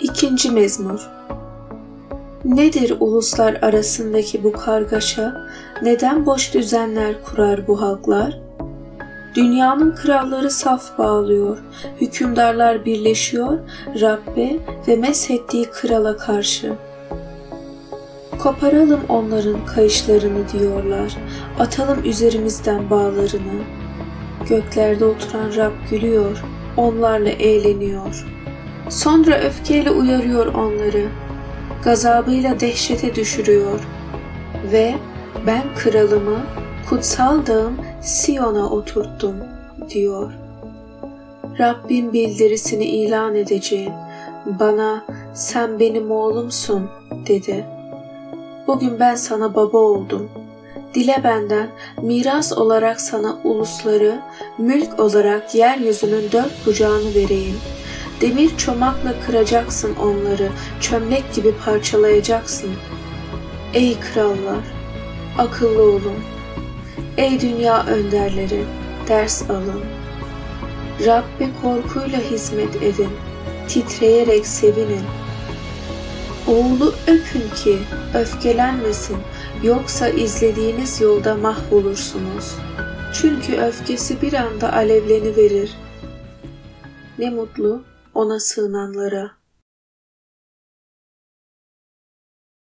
İkinci mezmur Nedir uluslar arasındaki bu kargaşa? Neden boş düzenler kurar bu halklar? Dünyanın kralları saf bağlıyor, hükümdarlar birleşiyor Rabbe ve meshettiği krala karşı. Koparalım onların kayışlarını diyorlar, atalım üzerimizden bağlarını. Göklerde oturan Rab gülüyor, onlarla eğleniyor. Sonra öfkeyle uyarıyor onları, gazabıyla dehşete düşürüyor ve ben kralımı kutsal dağım Siyon'a oturttum diyor. Rabbin bildirisini ilan edeceğim. Bana sen benim oğlumsun dedi. Bugün ben sana baba oldum. Dile benden miras olarak sana ulusları, mülk olarak yeryüzünün dört bucağını vereyim. Demir çomakla kıracaksın onları, çömlek gibi parçalayacaksın. Ey krallar, akıllı olun. Ey dünya önderleri, ders alın. Rabbe korkuyla hizmet edin, titreyerek sevinin. Oğlu öpün ki öfkelenmesin, yoksa izlediğiniz yolda mahvolursunuz. Çünkü öfkesi bir anda alevleni verir. Ne mutlu ona sığınanlara.''